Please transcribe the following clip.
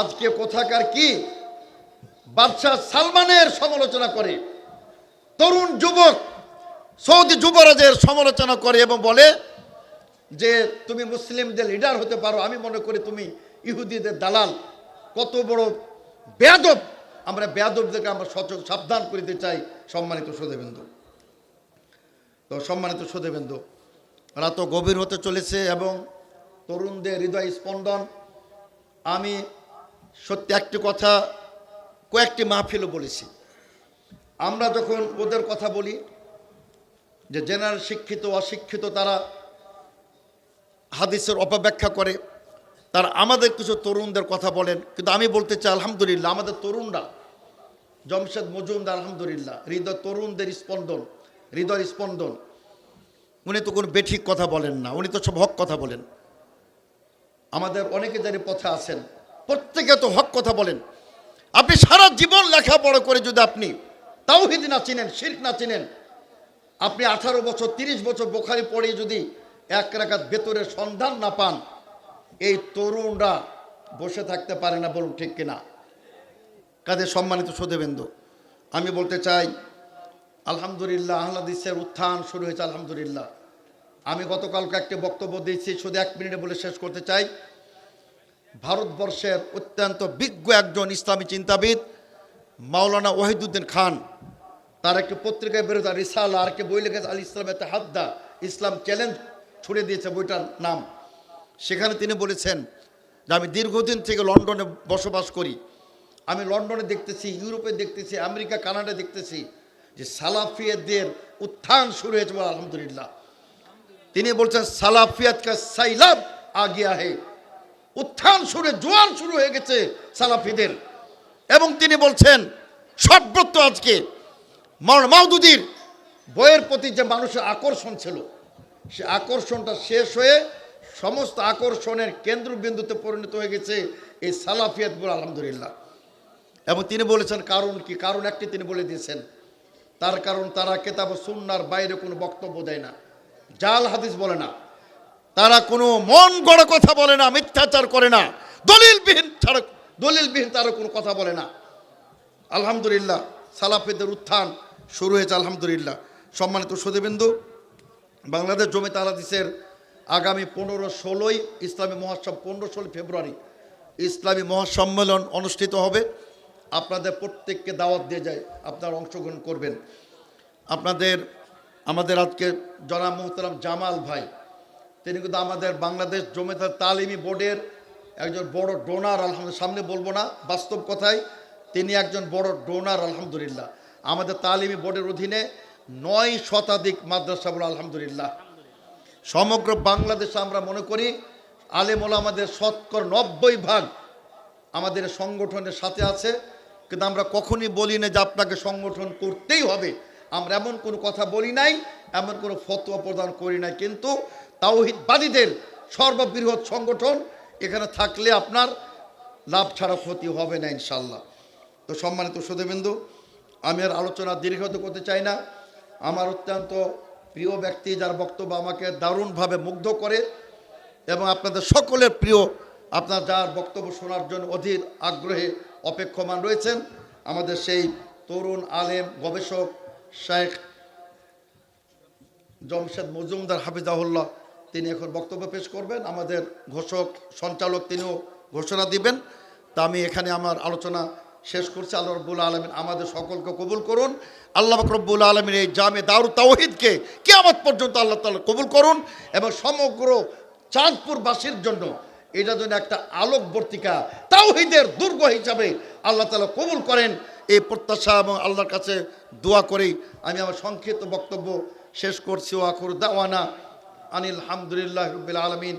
আজকে কোথাকার কি? বাদশাহ সালমানের সমালোচনা করে, তরুণ যুবক সৌদি যুবরাজের সমালোচনা করে এবং বলে যে, তুমি মুসলিমদের লিডার হতে পারো। আমি মনে করি তুমি ইহুদিদের দালাল। কত বড় বেয়াদব। আমরা বেয়াদবদেরকে আমরা সচক, সাবধান করিতে চাই সম্মানিত সদেবেন্দু তো সম্মানিত সদেবেন্দু রাত গভীর হতে চলেছে এবং তরুণদের হৃদয় স্পন্দন। আমি সত্যি একটি কথা, কয়েকটি মাহফিলও বলেছি। আমরা যখন ওদের কথা বলি, যে জেনারেল শিক্ষিত, অশিক্ষিত তারা হাদিসের অপব্যাখ্যা করে, তারা আমাদের কিছু তরুণদের কথা বলেন। কিন্তু আমি বলতে চাই, আলহামদুলিল্লাহ, আমাদের তরুণরা, জমশেদ মজুমদার, আলহামদুলিল্লাহ, হৃদয় তরুণদের স্পন্দন, হৃদয় স্পন্দন। উনি তো কোনো বেঠিক কথা বলেন না, উনি তো সব হক কথা বলেন। আমাদের অনেকে জানি পথে আছেন। প্রত্যেকে তো হক কথা বলেন। আপনি সারা জীবন লেখাপড়া করে যদি আপনি তাওহিদ না চিনেন, শির্ক না চিনেন, আপনি আঠারো বছর, তিরিশ বছর বোখারি পড়ে যদি এক রাখাত ভেতরের সন্ধান না পান, এই তরুণরা বসে থাকতে পারে না বলুন ঠিক কিনা? কাদের সম্মানিত সুদেবেন্দু আমি বলতে চাই, আলহামদুলিল্লাহ, আহ্লাদিসের উত্থান শুরু হয়েছে, আলহামদুলিল্লাহ। আমি গতকালকে একটি বক্তব্য দিয়েছি, শুধু এক মিনিটে বলে শেষ করতে চাই। ভারতবর্ষের অত্যন্ত বিজ্ঞ একজন ইসলামী চিন্তাবিদ, মাওলানা ওয়াহিদুদ্দিন খান। তার একটি পত্রিকায় বেরোতা রিসাল, আর কে বই লিখেছে আল ইসলামের হাদ্দা ইসলাম চ্যালেঞ্জ ছুড়ে দিয়েছে বইটার নাম। সেখানে তিনি বলেছেন যে, আমি দীর্ঘদিন থেকে লন্ডনে বসবাস করি। আমি লন্ডনে দেখতেছি, ইউরোপে দেখতেছি, আমেরিকা, কানাডা দেখতেছি যে, সালাফিয়াদের উত্থান শুরু হয়েছে বলে আলহামদুলিল্লাহ। তিনি বলছেন সালাফিয়াত কা সাইলাব আগিয়া হে উত্থান শুরু, জোয়ান শুরু হয়ে গেছে সালাফিদের। এবং তিনি বলছেন সর্বত্র আজকে মাউদুদির বইয়ের প্রতি যে মানুষের আকর্ষণ ছিল, সে আকর্ষণটা শেষ হয়ে সমস্ত আকর্ষণের কেন্দ্রবিন্দুতে পরিণত হয়ে গেছে এই সালাফিয়াত বলে আলহামদুলিল্লাহ। এবং তিনি বলেছেন, কারণ কি? কারণ একটি তিনি বলে দিয়েছেন, তার কারণ তারা কেতাব সুন্নার বাইরে কোনো বক্তব্য দেয় না। জাল হাদিস বলে না। তারা কোনো মন গড়া কথা বলে না, মিথ্যাচার করে না। দলিলবিহীন ছাড়া, দলিলবিহীন তারা কোনো কথা বলে না। আলহামদুলিল্লাহ, সালাফিদের উত্থান শুরু হয়েছে, আলহামদুলিল্লাহ। সম্মানিত সুদীবিন্দু বাংলাদেশ জমিতে আলাদিসের আগামী পনেরো ষোলোই ইসলামী মহাসব পনেরো ষোলো ফেব্রুয়ারি ইসলামী মহাসম্মেলন অনুষ্ঠিত হবে। আপনাদের প্রত্যেককে দাওয়াত দিয়ে যায়, আপনারা অংশগ্রহণ করবেন। আপনাদের, আমাদের আজকে জনাব মোহতারাম জামাল ভাই তিনি কিন্তু আমাদের বাংলাদেশ জমিদার তালিমি বোর্ডের একজন বড় ডোনার, আলহামদুলিল্লাহ, সামনে বলব না, বাস্তব কথায় তিনি একজন বড় ডোনার, আলহামদুলিল্লাহ। আমাদের তালিমি বোর্ডের অধীনে নয় শতাধিক মাদ্রাসা বলে আলহামদুলিল্লাহ। সমগ্র বাংলাদেশে আমরা মনে করি আলেমোল আমাদের শতকর নব্বই ভাগ আমাদের সংগঠনের সাথে আছে। কিন্তু আমরা কখনই বলি না যে আপনাকে সংগঠন করতেই হবে। আমরা এমন কোনো কথা বলি নাই, এমন কোনো ফতোয়া প্রদান করি নাই, কিন্তু তাওহিদবাদীদের সর্ববৃহৎ সংগঠন এখানে থাকলে আপনার লাভ ছাড়া ক্ষতি হবে না ইনশাল্লাহ তো সম্মানিত সুদেবিন্দু আমি আর আলোচনা দীর্ঘত করতে চাই না। আমার অত্যন্ত প্রিয় ব্যক্তি যার বক্তব্য আমাকে দারুণভাবে মুগ্ধ করে এবং আপনাদের সকলের প্রিয়, আপনার যার বক্তব্য শোনার জন্য অধীর আগ্রহে অপেক্ষমান রয়েছেন। আমাদের সেই তরুণ আলেম গবেষক শেখ জমশেদ মজুমদার হাফিজাহুল্লাহ, তিনি এখন বক্তব্য পেশ করবেন। আমাদের ঘোষক, সঞ্চালক তিনিও ঘোষণা দিবেন। তা আমি এখানে আমার আলোচনা শেষ করছি। আল্লাহ রব্বুল আলমিন আমাদের সকলকে কবুল করুন। আল্লাহ রব্বুল আলমিন এই জামে দারু তাওহিদকে কেয়ামত পর্যন্ত আল্লাহ তাআলা কবুল করুন এবং সমগ্র চাঁদপুরবাসীর জন্য এটা যেন একটা আলোকবর্তিকা, তাওহিদের দুর্গ হিসাবে আল্লাহ তালা কবুল করেন। এই প্রত্যাশা এবং আল্লাহর কাছে দোয়া করেই আমি আমার সংক্ষিপ্ত বক্তব্য শেষ করছি। ও আখর দাওয়ানা আনিল হামদুলিল্লাহ রবিল আলমিন।